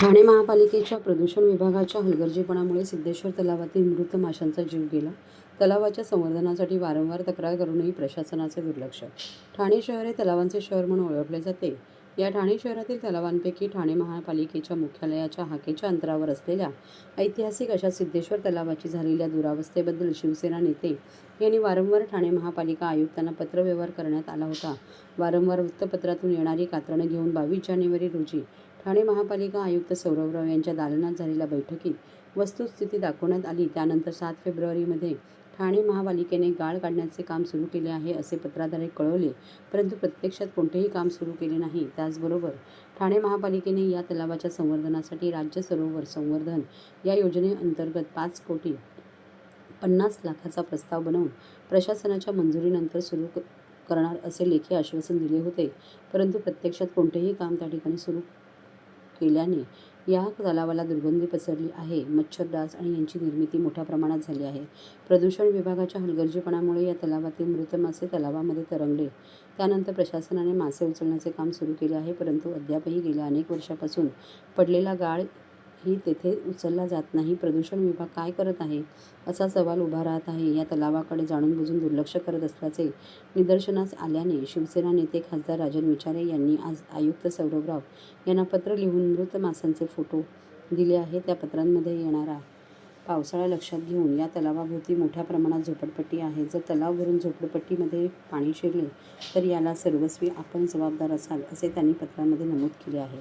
ठाणे महापालिकेच्या प्रदूषण विभागाच्या हलगर्जीपणामुळे सिद्धेश्वर तलावातील मृत माशांचा जीव गेला. तलावाच्या संवर्धनासाठी वारंवार तक्रार करूनही प्रशासनाचे दुर्लक्ष. ठाणे शहर हे तलावांचे शहर म्हणून ओळखले जाते. या ठाणे शहरातील तलावांपैकी ठाणे महापालिकेच्या मुख्यालयाच्या हाकेच्या अंतरावर असलेल्या ऐतिहासिक अशा सिद्धेश्वर तलावाची झालेल्या दुरावस्थेबद्दल शिवसेना नेते यांनी वारंवार ठाणे महापालिका आयुक्तांना पत्रव्यवहार करण्यात आला होता. वारंवार वृत्तपत्रातून येणारी कात्रणं घेऊन बावीस जानेवारी रोजी ठाणे महापालिका आयुक्त सौरवराव यांच्या दालनात झालेल्या बैठकीत वस्तुस्थिती दाखवण्यात आली. त्यानंतर सात फेब्रुवारीमध्ये ठाणे महापालिकेने गाळ काढण्याचे काम सुरू केले आहे असे पत्राद्वारे कळवले परंतु प्रत्यक्षात कोणतेही काम सुरू केले नाही. त्याचबरोबर ठाणे महापालिकेने या तलावाच्या संवर्धनासाठी राज्य सरोवर संवर्धन या योजनेअंतर्गत पाच कोटी पन्नास लाखाचा प्रस्ताव बनवून प्रशासनाच्या मंजुरीनंतर सुरू क- करणार असे लेखी आश्वासन दिले होते. परंतु प्रत्यक्षात कोणतेही काम त्या ठिकाणी सुरू केल्याने या तलावाला दुर्गंधी पसरली आहे. मच्छर डास आणि यांची निर्मिती मोठ्या प्रमाणात झाली आहे. प्रदूषण विभागाच्या हलगर्जीपणामुळे या तलावातील मृत मासे तलावामध्ये तरंगले. त्यानंतर प्रशासनाने मासे उचलण्याचे काम सुरू केले आहे परंतु अद्यापही गेल्या अनेक वर्षापासून पडलेला गाळ ही तेथे उचलला जात नाही. प्रदूषण विभाग काय करत आहे? असा सवाल उभा राहत आहे. या तलावाकडे जाणून बुजून दुर्लक्ष करत असल्याचे निदर्शनास आल्याने शिवसेना नेते खासदार राजन विचारे यांनी आज आयुक्त सौरभराव यांना पत्र लिहून मृत मासांचे फोटो दिले आहे त्या पत्रांमध्ये येणारा पावसाळा लक्षात घेऊन या तलावाभोवती मोठ्या प्रमाणात झोपडपट्टी आहे. जर तलाव भरून झोपडपट्टीमध्ये पाणी शिरले तर याला सर्वस्वी आपण जबाबदार असाल असे त्यांनी पत्रामध्ये नमूद केले आहे.